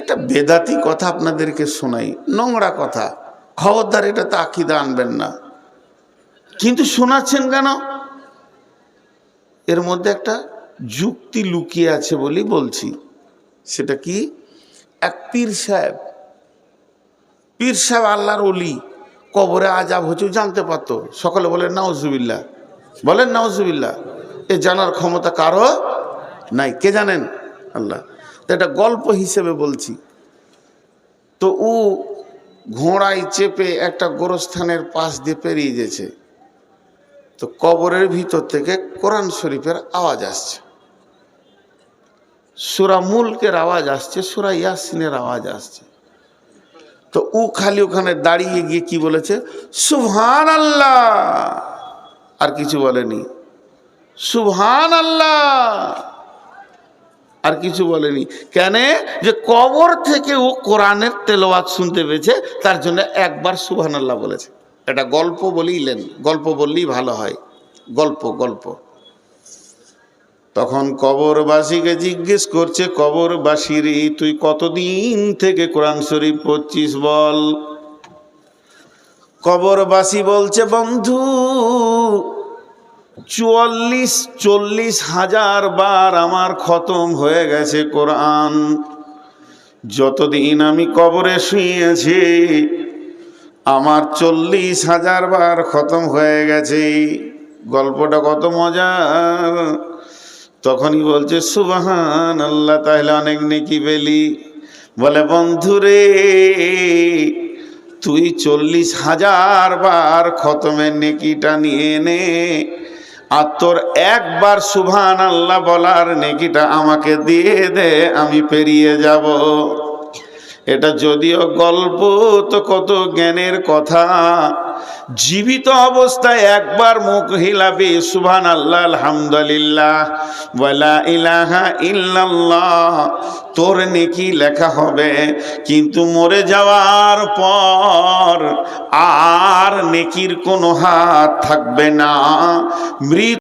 একটা বেদাতি কথা আপনাদেরকে শোনাই, নোংরা কথা। খবরদার, এটা তো আকিদা আনবেন না। কিন্তু শোনাচ্ছেন কেন? এর মধ্যে একটা যুক্তি লুকিয়ে আছে বলি বলছি। সেটা কি? এক পীর সাহেব পীর সাহেব আল্লাহর অলি কবরে আজাব হচ্ছে জানতে পারতো। সকলে বলেন নাউজুবিল্লা বলেন নাউজুবিল্লা এ জানার ক্ষমতা কারও নাই। কে জানেন? আল্লাহ। তো এটা গল্প হিসেবে বলছি। তো ও ঘোড়ায় চেপে একটা গোরস্থানের পাশ দিয়ে পেরিয়ে গেছে। তো কবরের ভিতর থেকে কোরআন শরীফের আওয়াজ আসছে। সুরা মুলকের আওয়াজ আসছে, সুরা ইয়াসিনের আওয়াজ আসছে। তো ও খালি ওখানে দাঁড়িয়ে গিয়ে কি বলেছে? সুবহান আল্লাহ আর কিছু বলেনি। সুবহান আল্লাহ আর কিছু বলেনি। কেন? যে কবর থেকে ও কোরআনের তেলাওয়াত শুনতে পেয়েছে, তার জন্য একবার সুবহান আল্লাহ বলেছে। এটা গল্প বলিলেন গল্প বললেই ভালো হয়। গল্প গল্প। তখন কবরবাসীকে জিজ্ঞেস করছে কবরবাসী রে তুই কতদিন থেকে কোরআন শরীফ পড়ছিস বল? কবরবাসী বলছে, বন্ধু চুয়াল্লিশ, চল্লিশ হাজার বার আমার খতম হয়ে গেছে কোরআন। যতদিন আমি কবরে শুয়েছি, আমার চল্লিশ হাজার বার খতম হয়ে গেছে। গল্পটা কত মজার। তখনই বলছে সুবাহান আল্লাহ তাহলে অনেক নেকি পেলি। বলে, বন্ধুরে, তুই চল্লিশ হাজার বার খতমের নেকিটা নিয়ে নে। আর তোর একবার সুভান আল্লাহ বলার নেকিটা আমাকে দিয়ে দে, আমি পেরিয়ে যাব। এটা যদিও গল্প, তো কত জ্ঞানের কথা। জীবিত অবস্থায় একবার মুখ হিলাবে সুবহান আল্লাহ আলহামদুলিল্লাহ, ওয়ালা ইলাহা ইল্লাল্লাহ, তোর নেকি লেখা হবে। কিন্তু মরে যাওয়ার পর আর নেকির কোনো হাত থাকবে না। মৃত